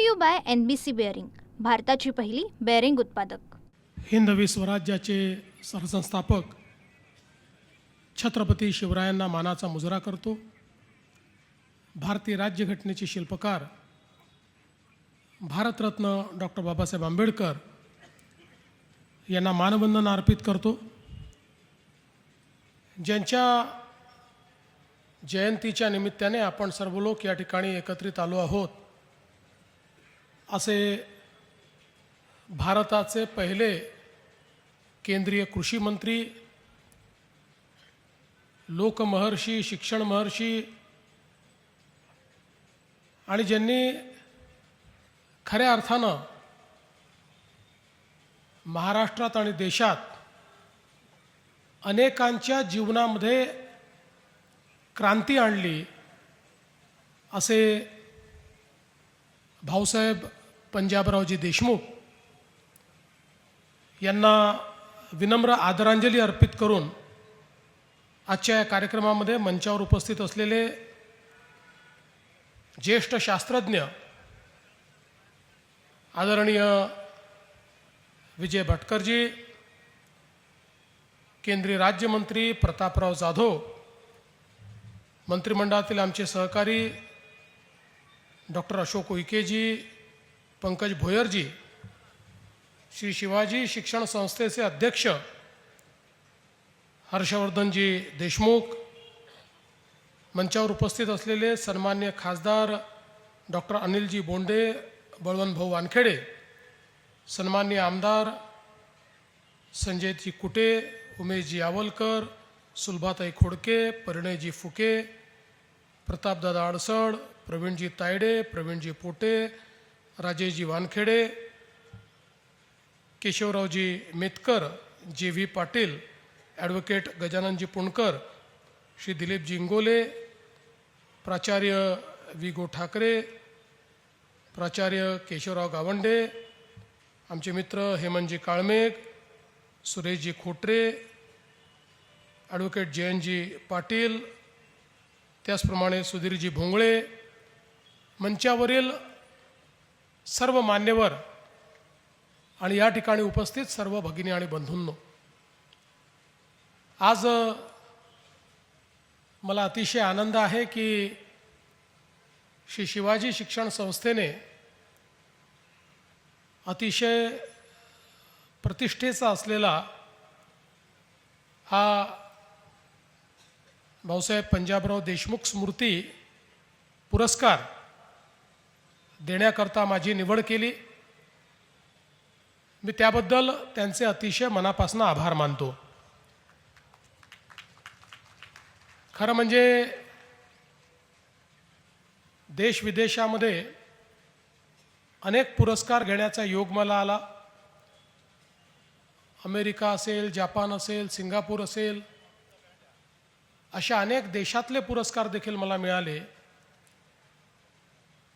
To you by N B C bearing भारताची पहिली bearing उत्पादक. हिंदवी स्वराज्याचे सरसंस्थापक छत्रपती शिवरायांना मानाचा मुजरा करतो. भारतीय राज्यघटनेचे शिल्पकार भारतरत्न डॉक्टर बाबासाहेब आंबेडकर यांना मानवंदन अर्पित करतो. ज्यांच्या जयंतीच्या निमित्ताने आपण सर्व लोक या ठिकाणी एकत्रित आलो आहोत. असे भारताचे पहिले केंद्रीय कृषी मंत्री लोकमहर्षी शिक्षण महर्षी आणि ज्यांनी खऱ्या अर्थानं महाराष्ट्रात आणि देशात अनेकांच्या जीवनामध्ये क्रांती आणली असे भाऊसाहेब पंजाबरावजी देशमुख यांना विनम्र आदरांजली अर्पित करून आजच्या या कार्यक्रमामध्ये मंचावर उपस्थित असलेले ज्येष्ठ शास्त्रज्ञ आदरणीय विजय भटकरजी केंद्रीय राज्यमंत्री प्रतापराव जाधव मंत्रिमंडळातील आमचे सहकारी डॉक्टर अशोक उईकेजी पंकज भोयरजी श्री शिवाजी शिक्षण संस्थेचे अध्यक्ष हर्षवर्धनजी देशमुख मंचावर उपस्थित असलेले सन्मान्य खासदार डॉक्टर अनिलजी बोंडे बळवंतभाऊ वानखेडे सन्मान्य आमदार संजयजी कुटे उमेशजी आवलकर सुलभाताई खोडके परिणयजी फुके प्रतापदादा अडसड प्रवीणजी तायडे प्रवीणजी पोटे राजेशजी Wankhede Keshavrao ji Metkar J V Patil advocate Gajananji Punkar Shri दिलीपजी इंगोले प्राचार्य वि गो ठाकरे प्राचार्य केशवराव गावंडे आमचे मित्र हेमंतजी काळमेघ सुरेशजी खोटरे ॲडव्होकेट जयंतजी पाटील त्याचप्रमाणे सुधीरजी भोंगळे मंचावरील सर्व मान्यवर आणि या ठिकाणी उपस्थित सर्व भगिनी आणि बंधूंनो. आज मला अतिशय आनंद आहे की श्री शिवाजी शिक्षण संस्थेने अतिशय प्रतिष्ठेचा असलेला हा भाऊसाहेब पंजाबराव देशमुख स्मृती पुरस्कार देण्याकरता माझी निवड केली. मी त्याबद्दल त्यांचे अतिशय मनापासून आभार मानतो. खरं म्हणजे देश विदेशामध्ये अनेक पुरस्कार घेण्याचा योग मला आला. अमेरिका असेल जापान असेल सिंगापूर असेल अशा अनेक देशातले पुरस्कार देखील मला मिळाले.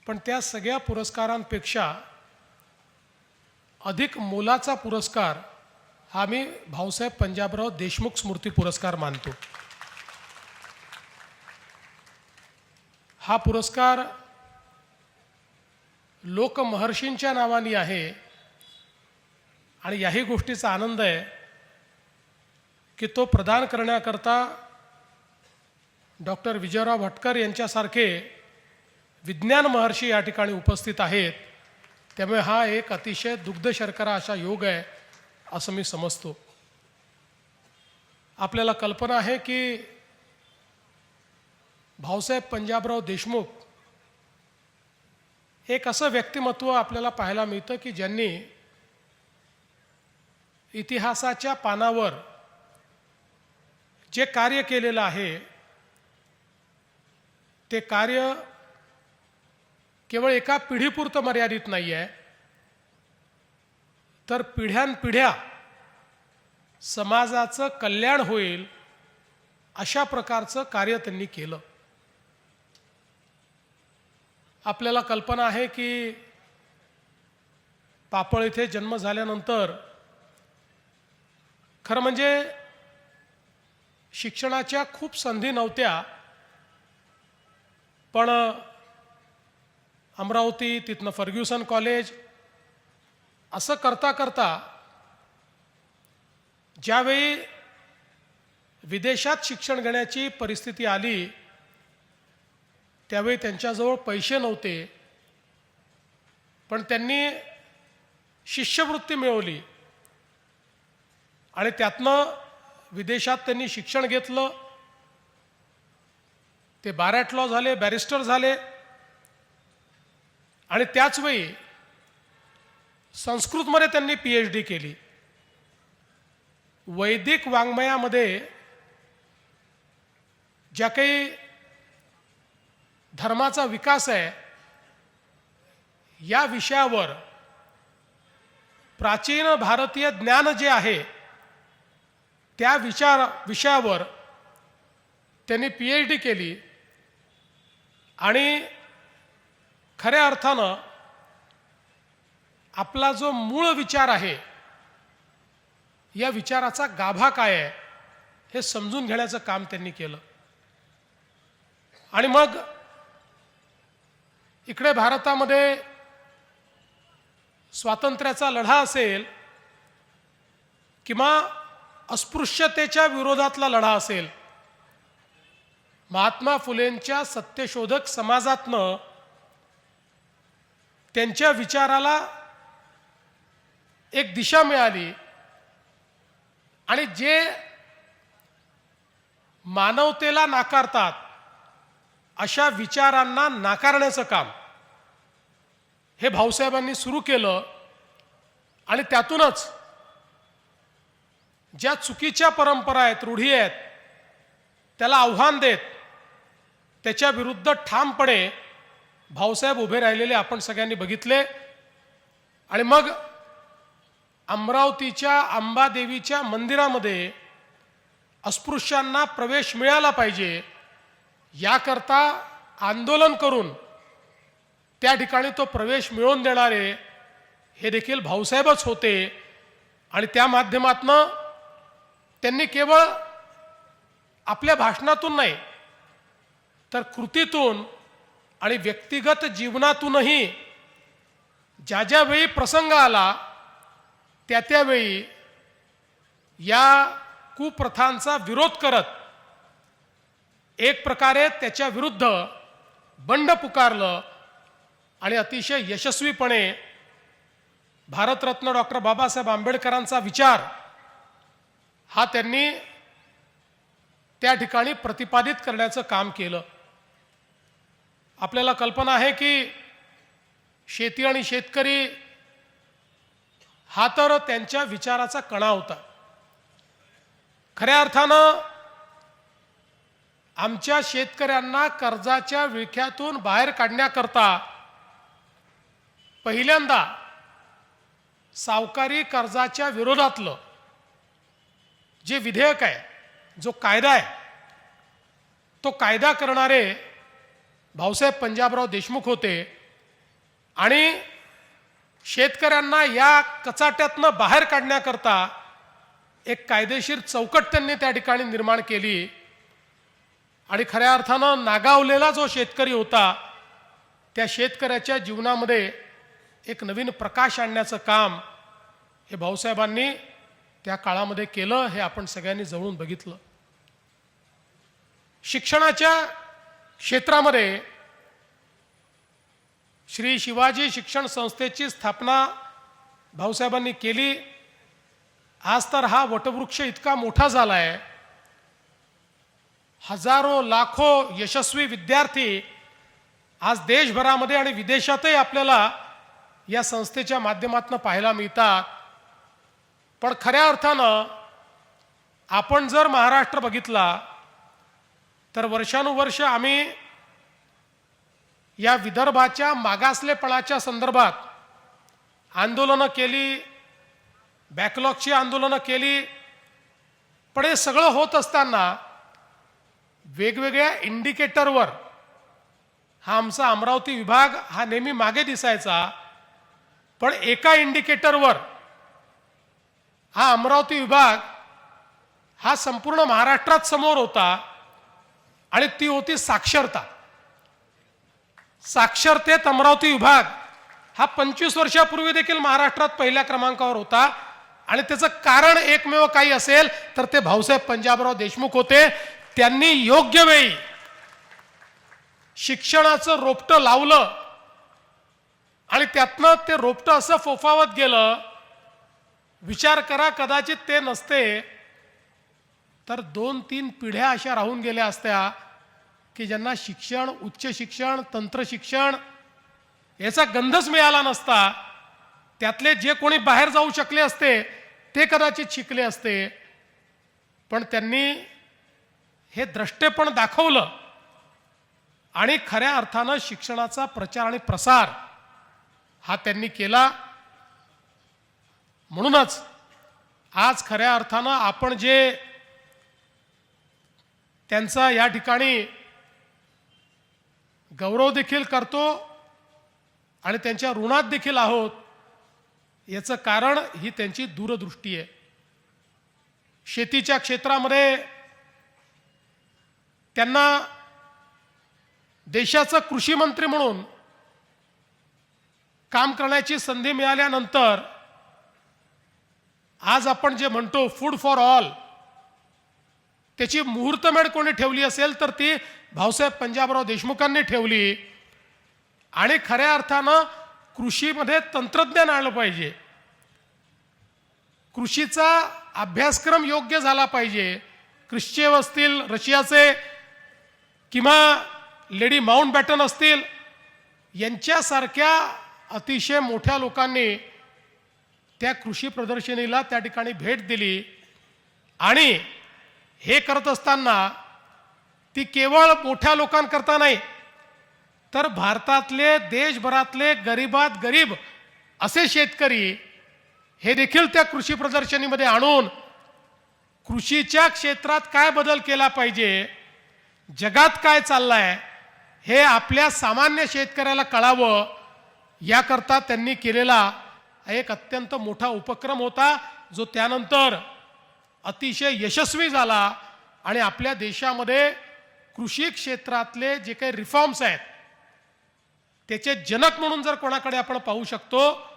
पण त्या सगळ्या पुरस्कारांपेक्षा अधिक मोलाचा पुरस्कार हा मी भाऊसाहेब पंजाबराव देशमुख स्मृती पुरस्कार मानतो. हा पुरस्कार लोकमहर्षींच्या नावाने आहे आणि याही गोष्टीचा आनंद आहे की तो प्रदान करण्याकरता डॉक्टर विजयराव भटकर यांच्यासारखे विज्ञान महर्षी या ठिकाणी उपस्थित आहेत. त्यामुळे हा एक अतिशय दुग्ध शर्करा असा योग आहे असं मी समजतो. आपल्याला कल्पना आहे की भाऊसाहेब पंजाबराव देशमुख एक असं व्यक्तिमत्व आपल्याला पाहायला मिळतं की ज्यांनी इतिहासाच्या पानावर जे कार्य केलेलं आहे ते कार्य केवळ एका पिढीपुरतं मर्यादित नाही आहे तर पिढ्यानपिढ्या समाजाचं कल्याण होईल अशा प्रकारचं कार्य त्यांनी केलं. आपल्याला कल्पना आहे की पापळ इथे जन्म झाल्यानंतर खरं म्हणजे शिक्षणाच्या खूप संधी नव्हत्या पण अमरावती तिथनं फर्ग्युसन कॉलेज. असं करता करता ज्यावेळी विदेशात शिक्षण घेण्याची परिस्थिती आली त्यावेळी त्यांच्याजवळ पैसे नव्हते. पण त्यांनी शिष्यवृत्ती मिळवली. आणि त्यातनं विदेशात त्यांनी शिक्षण घेतलं. ते बारॅट लॉ झाले बॅरिस्टर झाले. आणि त्याच वेळी संस्कृतमध्ये त्यांनी पी एच डी केली. वैदिक वाङ्मयामध्ये ज्या काही धर्माचा विकास आहे या विषयावर प्राचीन भारतीय ज्ञान जे आहे त्या विचार विषयावर त्यांनी पी एच डी केली. आणि खऱ्या अर्थानं आपला जो मूळ विचार आहे या विचाराचा गाभा काय आहे हे समजून घेण्याचं काम त्यांनी केलं. आणि मग इकडे भारतामध्ये स्वातंत्र्याचा लढा असेल किंवा अस्पृश्यतेच्या विरोधातला लढा असेल महात्मा फुलेंच्या सत्यशोधक समाजातनं त्यांच्या विचाराला एक दिशा मिळाली. आणि जे मानवतेला नाकारतात अशा विचारांना नाकारण्याचं काम हे भाऊसाहेबांनी सुरू केलं. आणि त्यातूनच ज्या चुकीच्या परंपरा आहेत रूढी आहेत त्याला आव्हान देत त्याच्या विरुद्ध ठामपणे भाऊसाहेब उभे राहिलेले आपण सगळ्यांनी बघितले. आणि मग अमरावतीच्या अंबादेवीच्या मंदिरामध्ये अस्पृश्यांना प्रवेश मिळाला पाहिजे याकरता आंदोलन करून त्या ठिकाणी तो प्रवेश मिळवून देणारे हे देखील भाऊसाहेबच होते. आणि त्या माध्यमातनं त्यांनी केवळ आपल्या भाषणातून नाही तर कृतीतून आणि व्यक्तिगत जीवनातूनही ज्या ज्यावेळी प्रसंग आला त्या त्यावेळी या कुप्रथांचा विरोध करत एक प्रकारे त्याच्या विरुद्ध बंड पुकारलं आणि अतिशय यशस्वीपणे भारतरत्न डॉक्टर बाबासाहेब आंबेडकरांचा विचार हा त्यांनी त्या ठिकाणी प्रतिपादित करण्याचं काम केलं. आपल्याला कल्पना आहे की शेती आणि शेतकरी हा तर त्यांच्या विचाराचा कणा होता. खऱ्या अर्थानं आमच्या शेतकऱ्यांना कर्जाच्या विळख्यातून बाहेर काढण्याकरता पहिल्यांदा सावकारी कर्जाच्या विरोधातलं जे विधेयक आहे जो कायदा आहे तो कायदा करणारे भाऊसाहेब पंजाबराव देशमुख होते आणि शेतकऱ्यांना या कचाट्यातनं बाहेर काढण्याकरता एक कायदेशीर चौकट त्यांनी त्या ठिकाणी निर्माण केली. आणि खऱ्या अर्थानं नागावलेला जो शेतकरी होता त्या शेतकऱ्याच्या जीवनामध्ये एक नवीन प्रकाश आणण्याचं काम हे भाऊसाहेबांनी त्या काळामध्ये केलं हे आपण सगळ्यांनी जवळून बघितलं. शिक्षणाच्या क्षेत्रामध्ये श्री शिवाजी शिक्षण संस्थेची स्थापना भाऊसाहेबांनी केली. आज तर हा वटवृक्ष इतका मोठा झाला आहे हजारो लाखो यशस्वी विद्यार्थी आज देशभरामध्ये आणि विदेशातही आपल्याला या संस्थेच्या माध्यमातून पाहायला मिळतात. पण खऱ्या अर्थानं आपण जर महाराष्ट्र बघितला तर वर्षानुवर्ष आम्ही या विदर्भाच्या मागासलेपणाच्या संदर्भात आंदोलनं केली बॅकलॉगची आंदोलनं केली पण हे सगळं होत असताना वेगवेगळ्या इंडिकेटरवर हा आमचा अमरावती विभाग हा नेहमी मागे दिसायचा पण एका इंडिकेटरवर हा अमरावती विभाग हा संपूर्ण महाराष्ट्रात समोर होता. आणि ती होती साक्षरता. साक्षरतेत अमरावती विभाग हा पंचवीस वर्षापूर्वी देखील महाराष्ट्रात पहिल्या क्रमांकावर होता. आणि त्याचं कारण एकमेव काही असेल तर ते भाऊसाहेब पंजाबराव देशमुख होते. त्यांनी योग्य वेळी शिक्षणाचं रोपटं लावलं. आणि त्यातनं ते रोपटं असं फोफावत गेलं. विचार करा कदाचित ते नसते. तर दोन तीन पिढ्या अशा राहून गेल्या असत्या. की ज्यांना शिक्षण उच्च शिक्षण तंत्र शिक्षण याचा गंधच मिळाला नसता त्यातले जे कोणी बाहेर जाऊ शकले असते ते कदाचित शिकले असते. पण त्यांनी हे द्रष्टेपण दाखवलं आणि खऱ्या अर्थानं शिक्षणाचा प्रचार आणि प्रसार हा त्यांनी केला. म्हणूनच आज खऱ्या अर्थानं आपण जे त्यांचा या ठिकाणी गौरव देखील करतो आणि त्यांच्या ऋणात देखील आहोत याचं कारण ही त्यांची दूरदृष्टी आहे. शेतीच्या क्षेत्रामध्ये त्यांना देशाचं कृषी मंत्री म्हणून काम करण्याची संधी मिळाल्यानंतर आज आपण जे म्हणतो फूड फॉर ऑल त्याची मुहूर्तमेढ कोणी ठेवली असेल तर ती भाऊसाहेब पंजाबराव देशमुखांनी ठेवली. आणि खऱ्या अर्थानं कृषीमध्ये तंत्रज्ञान आणलं पाहिजे. कृषीचा अभ्यासक्रम योग्य झाला पाहिजे. क्रिश्चेव असतील रशियाचे किंवा लेडी माउंट बॅटन असतील यांच्यासारख्या अतिशय मोठ्या लोकांनी त्या कृषी प्रदर्शनीला त्या ठिकाणी भेट दिली. आणि हे करत असताना ती केवळ मोठ्या लोकांकरता नाही तर भारतातले देशभरातले गरीबात गरीब असे शेतकरी हे देखील त्या कृषी प्रदर्शनीमध्ये आणून कृषीच्या क्षेत्रात काय बदल केला पाहिजे जगात काय चाललंय हे आपल्या सामान्य शेतकऱ्याला कळावं याकरता त्यांनी केलेला एक अत्यंत मोठा उपक्रम होता जो त्यानंतर अतिशय यशस्वी झाला आणि आपल्या देशामध्ये कृषी क्षेत्रातले जे काही रिफॉर्म्स आहेत त्याचे जनक म्हणून जर कोणाकडे आपण पाहू शकतो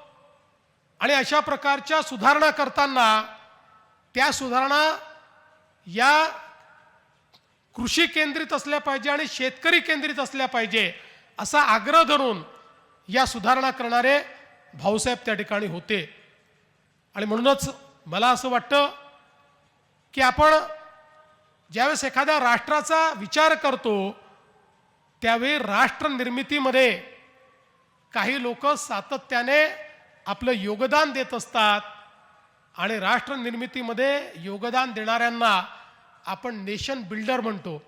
आणि अशा प्रकारच्या सुधारणा करताना त्या सुधारणा या कृषी केंद्रित असल्या पाहिजे आणि शेतकरी केंद्रित असल्या पाहिजे असा आग्रह धरून या सुधारणा करणारे भाऊसाहेब त्या ठिकाणी होते. आणि म्हणूनच मला असं वाटतं की आपण ज्यावेळेस एखाद्या राष्ट्राचा विचार करतो त्यावेळी राष्ट्र निर्मितीमध्ये काही लोक सातत्याने आपलं योगदान देत असतात आणि राष्ट्र निर्मितीमध्ये योगदान देणाऱ्यांना आपण नेशन बिल्डर म्हणतो.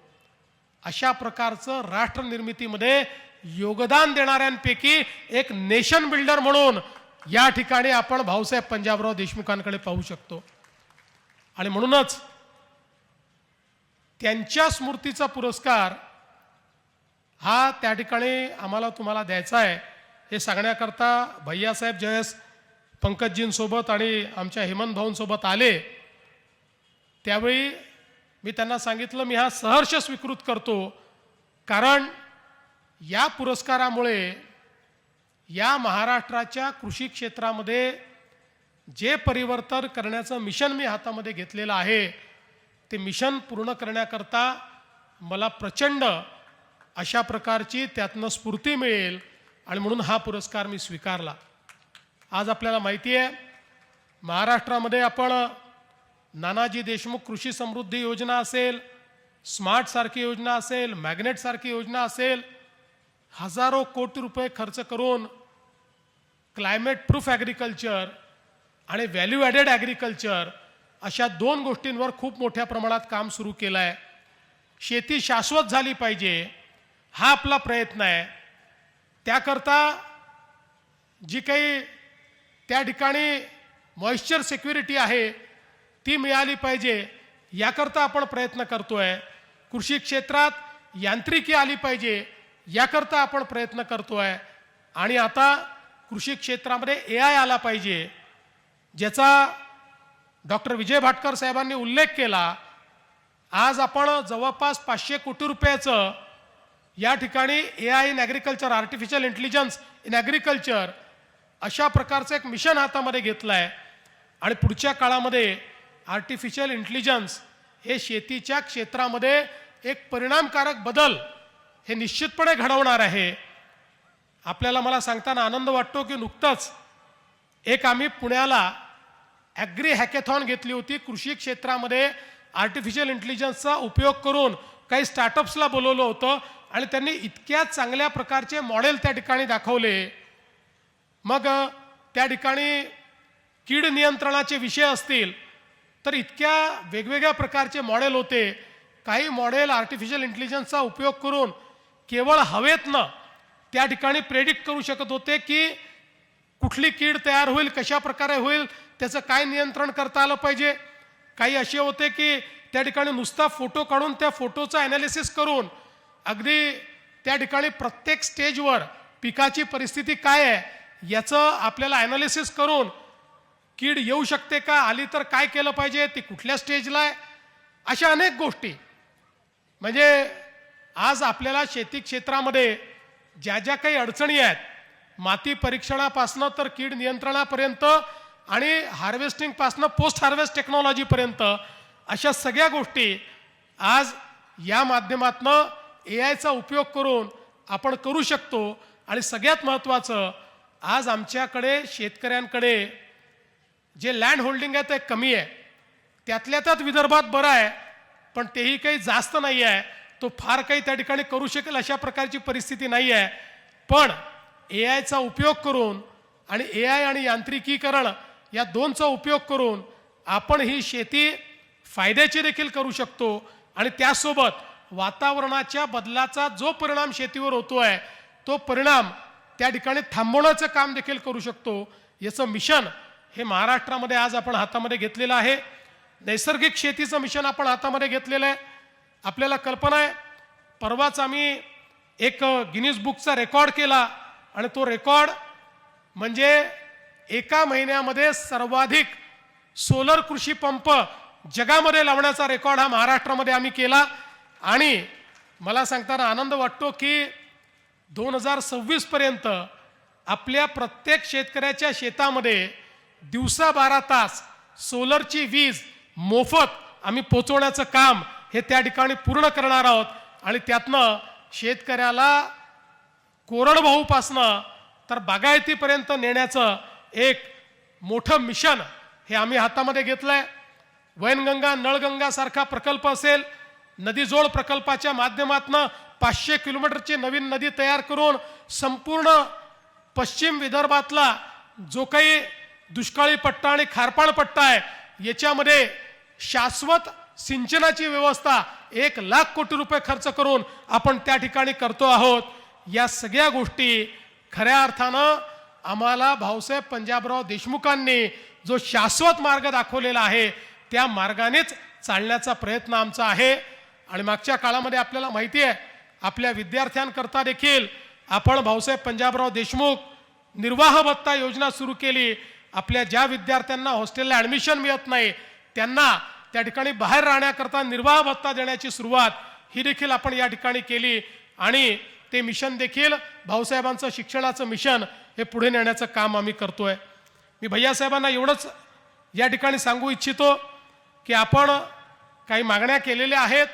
अशा प्रकारचं राष्ट्र निर्मितीमध्ये योगदान देणाऱ्यांपैकी एक नेशन बिल्डर म्हणून या ठिकाणी आपण भाऊसाहेब पंजाबराव देशमुखांकडे पाहू शकतो. आणि म्हणूनच त्यांच्या स्मृतीचा पुरस्कार हा त्या ठिकाणी आम्हाला तुम्हाला द्यायचा आहे. हे सांगण्याकरता भैयासाहेब जयस पंकजजींसोबत आणि आमच्या हेमंत भाऊंसोबत आले. त्यावेळी मी त्यांना सांगितलं मी हा सहर्ष स्वीकृत करतो. कारण या पुरस्कारामुळे या महाराष्ट्राच्या कृषी क्षेत्रामध्ये जे परिवर्तन करण्याचं मिशन मी हातामध्ये घेतलेलं आहे ते मिशन पूर्ण करण्याकरता मला प्रचंड अशा प्रकारची त्यातनं स्फूर्ती मिळेल आणि म्हणून हा पुरस्कार मी स्वीकारला. आज आपल्याला माहिती आहे महाराष्ट्रामध्ये आपण नानाजी देशमुख कृषी समृद्धी योजना असेल स्मार्टसारखी योजना असेल मॅग्नेटसारखी योजना असेल हजारो कोटी रुपये खर्च करून क्लायमेट प्रूफ ॲग्रिकल्चर आणि व्हॅल्यू ॲडेड ॲग्रिकल्चर अशा दोन गोष्टींवर खूप मोठ्या प्रमाणात काम सुरू केलं आहे शेती शाश्वत झाली पाहिजे हा आपला प्रयत्न आहे. त्याकरता जी काही त्या ठिकाणी मॉइश्चर सिक्युरिटी आहे ती मिळाली पाहिजे. याकरता आपण प्रयत्न करतो आहे कृषी क्षेत्रात यांत्रिकी आली पाहिजे याकरता आपण प्रयत्न करतो आहे आणि आता कृषी क्षेत्रामध्ये ए आय आला पाहिजे. ज्याचा डॉक्टर विजय भाटकर साहेबांनी उल्लेख केला आज आपण जवळपास पाचशे कोटी रुपयाचं या ठिकाणी A I in agriculture artificial intelligence in agriculture अशा प्रकारचं एक मिशन हातामध्ये घेतलं आहे आणि पुढच्या काळामध्ये आर्टिफिशियल इंटेलिजन्स हे शेतीच्या क्षेत्रामध्ये एक परिणामकारक बदल हे निश्चितपणे घडवणार आहे. आपल्याला मला सांगताना आनंद वाटतो की नुकतंच एक आम्ही पुण्याला ॲग्री हॅकेथॉन घेतली होती. कृषी क्षेत्रामध्ये आर्टिफिशियल इंटेलिजन्सचा उपयोग करून काही स्टार्टअप्सला बोलवलं होतं आणि त्यांनी इतक्या चांगल्या प्रकारचे मॉडेल त्या ठिकाणी दाखवले. मग त्या ठिकाणी कीड नियंत्रणाचे विषय असतील तर इतक्या वेगवेगळ्या प्रकारचे मॉडेल होते. काही मॉडेल आर्टिफिशियल इंटेलिजन्सचा उपयोग करून केवळ हवेतनं त्या ठिकाणी प्रेडिक्ट करू शकत होते की कुठली कीड तयार होईल कशा प्रकारे होईल त्याचं काय नियंत्रण करता आलं पाहिजे? काही असे होते की त्या ठिकाणी नुसता फोटो काढून त्या फोटोचं ॲनालिसिस करून अगदी त्या ठिकाणी प्रत्येक स्टेजवर पिकाची परिस्थिती काय आहे याचं आपल्याला ॲनालिसिस करून कीड येऊ शकते का आली तर काय केलं पाहिजे ती कुठल्या स्टेजला आहे? अशा अनेक गोष्टी. म्हणजे आज आपल्याला शेती क्षेत्रामध्ये ज्या ज्या काही अडचणी आहेत माती परीक्षणापासनं तर कीड नियंत्रणापर्यंत आणि हार्वेस्टिंगपासनं पोस्ट हार्वेस्ट टेक्नॉलॉजीपर्यंत अशा सगळ्या गोष्टी आज या माध्यमातनं ए आयचा उपयोग करून आपण करू शकतो. आणि सगळ्यात महत्त्वाचं आज आमच्याकडे शेतकऱ्यांकडे जे लँड होल्डिंग आहे ते कमी आहे. त्यातल्या त्यात विदर्भात बरं आहे पण तेही काही जास्त नाही आहे. तो फार काही त्या ठिकाणी करू शकेल अशा प्रकारची परिस्थिती नाही आहे. पण ए आयचा उपयोग करून आणि ए आय आणि यांत्रिकीकरण या दोनचा उपयोग करून आपण ही शेती फायद्याची देखील करू शकतो. आणि त्यासोबत वातावरणाच्या बदलाचा जो परिणाम शेतीवर होतो आहे तो परिणाम त्या ठिकाणी थांबवण्याचं काम देखील करू शकतो. याचं मिशन हे महाराष्ट्रामध्ये आज आपण हातामध्ये घेतलेलं आहे. नैसर्गिक शेतीचं मिशन आपण हातामध्ये घेतलेलं आहे. आपल्याला कल्पना आहे परवाच आम्ही एक गिनीज बुकचा रेकॉर्ड केला. आणि तो रेकॉर्ड म्हणजे एका महिन्यामध्ये सर्वाधिक सोलर कृषी पंप जगामध्ये लावण्याचा रेकॉर्ड हा महाराष्ट्रामध्ये आम्ही केला. आणि मला सांगताना आनंद वाटतो की दोन हजार सव्वीसपर्यंत आपल्या प्रत्येक शेतकऱ्याच्या शेतामध्ये दिवसा बारा तास सोलरची वीज मोफत आम्ही पोचवण्याचं काम हे त्या ठिकाणी पूर्ण करणार आहोत. आणि त्यातनं शेतकऱ्याला कोरडभाऊपासनं तर बागायतीपर्यंत नेण्याचं एक मोठं मिशन हे आम्ही हातामध्ये घेतलं आहे वैनगंगा नळगंगा सारखा प्रकल्प असेल नदीजोड प्रकल्पाच्या माध्यमातून पाचशे किलोमीटरची नवीन नदी तयार करून संपूर्ण पश्चिम विदर्भातला जो काही दुष्काळी पट्टा आणि खारपाण पट्टा आहे याच्यामध्ये शाश्वत सिंचनाची व्यवस्था एक लाख कोटी रुपये खर्च करून आपण त्या ठिकाणी करतो आहोत. या सगळ्या गोष्टी खऱ्या अर्थानं आम्हाला भाऊसाहेब पंजाबराव देशमुखांनी जो शाश्वत मार्ग दाखवलेला आहे त्या मार्गानेच चालण्याचा प्रयत्न आमचा आहे. आणि मागच्या काळामध्ये आपल्याला माहिती आहे आपल्या विद्यार्थ्यांकरता देखील आपण भाऊसाहेब पंजाबराव देशमुख निर्वाह भत्ता योजना सुरू केली. आपल्या ज्या विद्यार्थ्यांना हॉस्टेलला ॲडमिशन मिळत नाही त्यांना त्या ठिकाणी बाहेर राहण्याकरता निर्वाह भत्ता देण्याची सुरुवात ही देखील आपण या ठिकाणी केली. आणि ते मिशन देखील भाऊसाहेबांचं शिक्षणाचं मिशन हे पुढे नेण्याचं काम आम्ही करतोय. मी भैयासाहेबांना एवढंच या ठिकाणी सांगू इच्छितो की आपण काही मागण्या केलेल्या आहेत.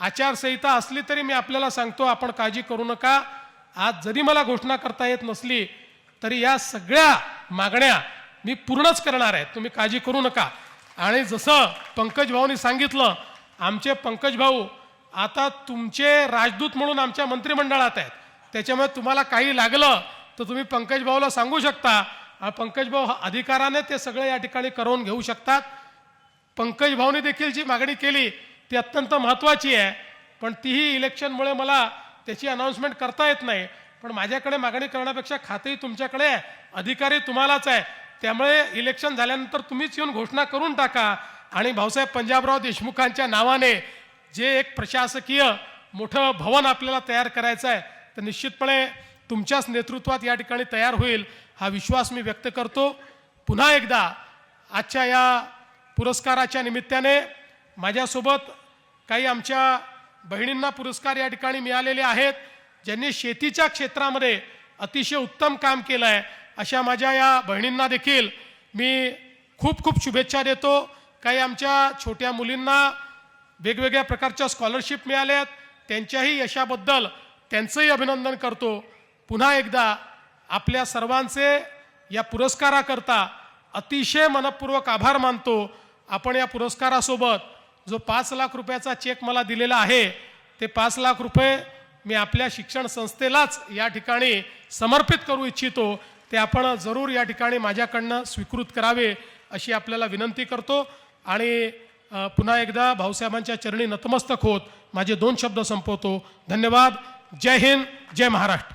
आचारसंहिता असली तरी मी आपल्याला सांगतो आपण काळजी करू नका. आज जरी मला घोषणा करता येत नसली तरी या सगळ्या मागण्या मी पूर्णच करणार आहे. तुम्ही काळजी करू नका. आणि जसं पंकज भाऊनी सांगितलं आमचे पंकज भाऊ आता तुमचे राजदूत म्हणून आमच्या मंत्रिमंडळात आहेत. त्याच्यामुळे तुम्हाला काही लागलं तर तुम्ही पंकज भाऊला सांगू शकता. पंकजभाऊ पंकज भाऊ हा अधिकाराने ते सगळे या ठिकाणी करून घेऊ शकतात. पंकज भाऊने देखील जी मागणी केली ती अत्यंत महत्त्वाची आहे. पण तीही इलेक्शनमुळे मला त्याची अनाऊन्समेंट करता येत नाही. पण माझ्याकडे मागणी करण्यापेक्षा खातेही तुमच्याकडे आहे. अधिकारी तुम्हालाच आहे. त्यामुळे इलेक्शन झाल्यानंतर तुम्हीच येऊन घोषणा करून टाका. आणि भाऊसाहेब पंजाबराव देशमुखांच्या नावाने जे एक प्रशासकीय मोठं भवन आपल्याला तयार करायचं आहे तर निश्चितपणे तुमच्याच नेतृत्वात या ठिकाणी तयार होईल हा विश्वास मी व्यक्त करतो. पुन्हा एकदा आजच्या या पुरस्काराच्या निमित्ताने माझ्यासोबत काही आमच्या बहिणींना पुरस्कार या ठिकाणी मिळालेले आहेत ज्यांनी शेतीच्या क्षेत्रामध्ये अतिशय उत्तम काम केलं आहे अशा माझ्या या बहिणींना देखील मी खूप खूप शुभेच्छा देतो. काही आमच्या छोट्या मुलींना वेगवेगळ्या प्रकारच्या स्कॉलरशिप मिळाल्या आहेत त्यांच्याही यशाबद्दल त्यांचंही अभिनंदन करतो. पुन्हा एकदा आपल्या सर्वांचे या पुरस्काराकरता अतिशय मनपूर्वक आभार मानतो. आपण या पुरस्कारासोबत जो पाच लाख रुपयाचा चेक मला दिलेला आहे ते पाच लाख रुपये मी आपल्या शिक्षण संस्थेलाच या ठिकाणी समर्पित करू इच्छितो. ते आपण जरूर या ठिकाणी माझ्याकडनं स्वीकृत करावे अशी आपल्याला विनंती करतो. आणि पुन्हा एकदा भाऊसाहेबांच्या चरणी नतमस्तक होत माझे दोन शब्द संपवतो. धन्यवाद. जय हिंद. जय Maharashtra.